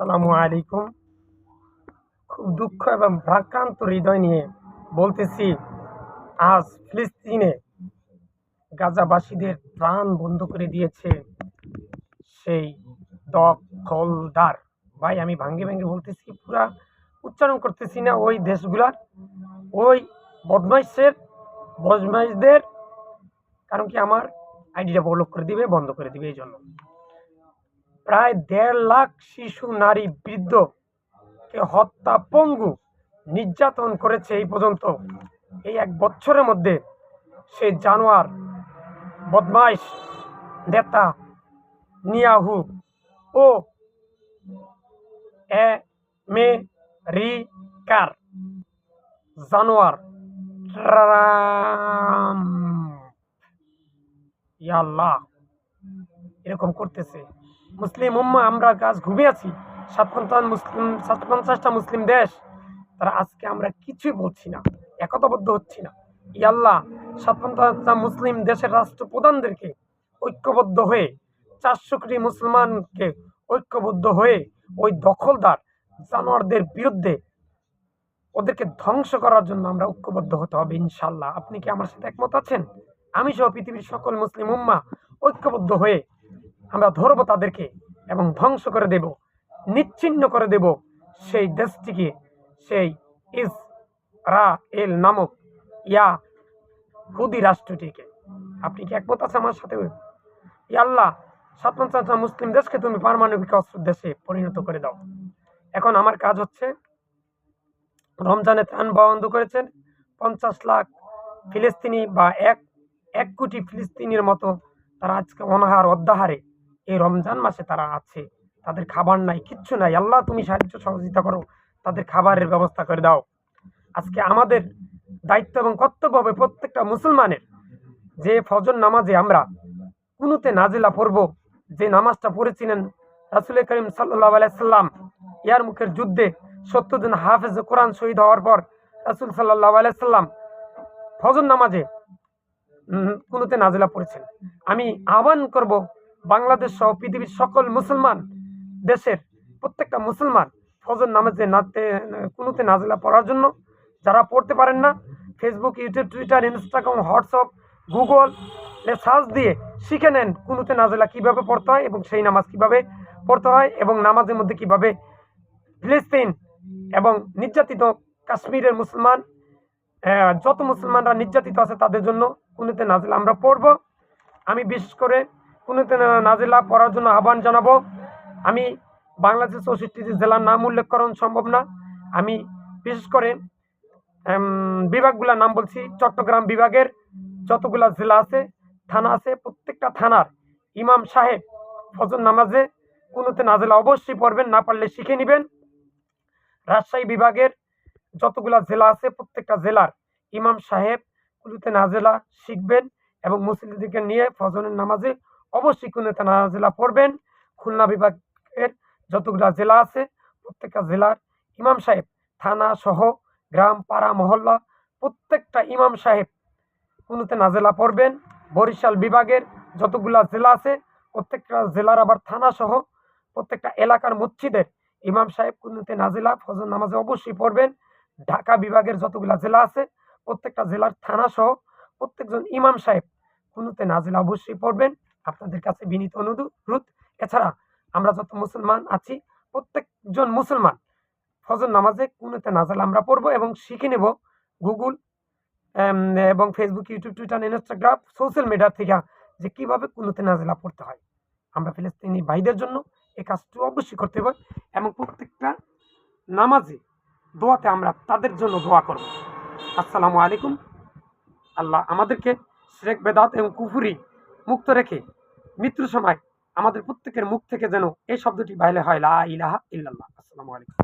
আসসালামু আলাইকুম। খুব দুঃখ এবং ভারাক্রান্ত হৃদয় নিয়ে বলতেছি, আজ ফিলিস্তিনে গাজাবাসীদের প্রাণ বন্ধ করে দিয়েছে সেই দখলদার। ভাই, আমি ভাঙ্গে ভাঙ্গে বলতেছি, পুরা উচ্চারণ করতেছি না ওই দেশগুলার ওই বদমাইশের, বদমাইশদের, কারণ কি আমার আইডিটা ব্লক করে দিবে, বন্ধ করে দিবে, এই জন্য। প্রায় দেড় লাখ শিশু, নারী বৃদ্ধকে হত্যা পঙ্গু নির্যাতন করেছে এই পর্যন্ত। এই এক বছরের মধ্যে সে জানোয়ার, বদমাইশ, নেতা, নিয়াহু ও কার জানোয়ার ট্রাম্প। ইয়া এরকম করতেছে। মুসলিম উম্মা, আমরা গাছ ঘুমে আছি। সাত পঞ্চাশ মুসলিম সাত পঞ্চাশটা মুসলিম দেশ, তারা আজকে আমরা কিছুই বলছি না, একতাবদ্ধ হচ্ছি না। ই আল্লাহ সাত পঞ্চাশটা মুসলিম দেশের রাষ্ট্রপ্রধানদেরকে ঐক্যবদ্ধ হয়ে চারশো কোটি মুসলমানকে ঐক্যবদ্ধ হয়ে, ওই দখলদার জানোয়ারদের বিরুদ্ধে ওদেরকে ধ্বংস করার জন্য আমরা ঐক্যবদ্ধ হতে হবে ইনশাল্লাহ আপনি কি আমার সাথে একমত আছেন? আমি সহ পৃথিবীর সকল মুসলিম উম্মা ঐক্যবদ্ধ হয়ে আমরা ধরবো তাদেরকে এবং ধ্বংস করে দেব, নিচ্ছিন্ন করে দেব সেই দেশটিকে, সেই ইস রা এল নামক ইয়া হুদি রাষ্ট্রটিকে। আপনি কি একমত আছে আমার সাথে? আল্লাহ সাত মুসলিম দেশকে তুমি পারমাণবিক অস্ত্র দেশে পরিণত করে দাও। এখন আমার কাজ হচ্ছে, রমজানে ত্রাণ বন্ধ করেছেন পঞ্চাশ লাখ ফিলিস্তিনি বা এক এক কোটি ফিলিস্তিনির মতো তারা আজকে অনাহার অদ্যাহারে এই রমজান মাসে তারা আছে, তাদের খাবার নাই, কিচ্ছু নাই। আল্লাহ তুমি সাহায্য সহযোগিতা করো, তাদের খাবারের ব্যবস্থা করে দাও। আজকে আমাদের দায়িত্ব এবং কর্তব্য হবে প্রত্যেকটা মুসলমানের যে ফজর নামাজে আমরা কুনুতে নাজিলা পড়ব, যে নামাজটা পড়েছিলেন রাসুল করিম সাল্লাহ আলাইসাল্লাম ইয়ার মুখের যুদ্ধে সত্তর দিন হাফেজ কোরআন শহীদ হওয়ার পর রাসুল সাল্লাহ আলাইসাল্লাম ফজর নামাজে কুনুতে নাজিলা পড়েছেন। আমি আহ্বান করব বাংলাদেশ সহ পৃথিবীর সকল মুসলমান দেশের প্রত্যেকটা মুসলমান ফজর নামাজে নাতে, কুনুতে নাজিলা পড়ার জন্য, যারা পড়তে পারেন না Facebook YouTube Twitter Instagram WhatsApp Google search দিয়ে শিখে নেন কুনুতে নাজেলা কীভাবে পড়তে হয় এবং সেই নামাজ কীভাবে পড়তে হয় এবং নামাজের মধ্যে কীভাবে ফিলিস্তিন এবং নির্যাতিত কাশ্মীরের মুসলমান যত মুসলমানরা নির্যাতিত আছে তাদের জন্য কুনুতে নাজিলা আমরা পড়ব। আমি বিশেষ করে কুনুতে নাজিলা পড়ার জন্য আহ্বান জানাব। আমি বাংলাদেশের চৌষট্টি জেলার নাম উল্লেখ করানো সম্ভব না। আমি বিশেষ করে বিভাগগুলোর নাম বলছি, চট্টগ্রাম বিভাগের যতগুলা জেলা আছে, থানা আছে, প্রত্যেকটা থানার ইমাম সাহেব ফজর নামাজে কোনোতে নাজেলা অবশ্যই পড়বেন, না পারলে শিখে নেবেন। রাজশাহী বিভাগের যতগুলা জেলা আছে, প্রত্যেকটা জেলার ইমাম সাহেব কুলুতে নাজেলা শিখবেন এবং মুসলিমদেরকে নিয়ে ফজরের নামাজে অবশ্যই কুনুতে নাজেলা পড়বেন। খুলনা বিভাগের যতগুলা জেলা আছে, প্রত্যেকটা জেলার ইমাম সাহেব, থানা সহ গ্রাম, পাড়া, মহল্লা, প্রত্যেকটা ইমাম সাহেব কুনুতে নাজেলা পড়বেন। বরিশাল বিভাগের যতগুলা জেলা আছে, প্রত্যেকটা জেলার আবার থানা সহ প্রত্যেকটা এলাকার মসজিদের ইমাম সাহেব কুনুতে নাজিলা ফজর নামাজে অবশ্যই পড়বেন। ঢাকা বিভাগের যতগুলা জেলা আছে, প্রত্যেকটা জেলার থানা সহ প্রত্যেকজন ইমাম সাহেব কুনুতে নাজিলা অবশ্যই পড়বেন। আপনাদের কাছে বিনীত অনুরোধ এছাড়া আমরা যত মুসলমান আছি, প্রত্যেকজন মুসলমান, ফজর নামাজে কুনুতে নাজাল আমরা পড়ব এবং শিখে নেব গুগল এবং Facebook, YouTube, Twitter, Instagram, social media থেকে যে কীভাবে কুনুতে নাজেলা পড়তে হয়। আমরা ফিলিস্তিনি ভাইদের জন্য এই কাজটি অবশ্যই করতে হবে এবং প্রত্যেকটা নামাজে, দোয়াতে আমরা তাদের জন্য দোয়া করব। আসসালামু আলাইকুম। আল্লাহ আমাদেরকে শ্রেক বেদাত এবং কুফুরি মুক্ত রেখে মৃত্যুর সময় আমাদের প্রত্যেকের মুখ থেকে যেন এই শব্দটি বাইরে হয়, লা ইলাহা ইল্লাল্লাহ। আসসালামু আলাইকুম।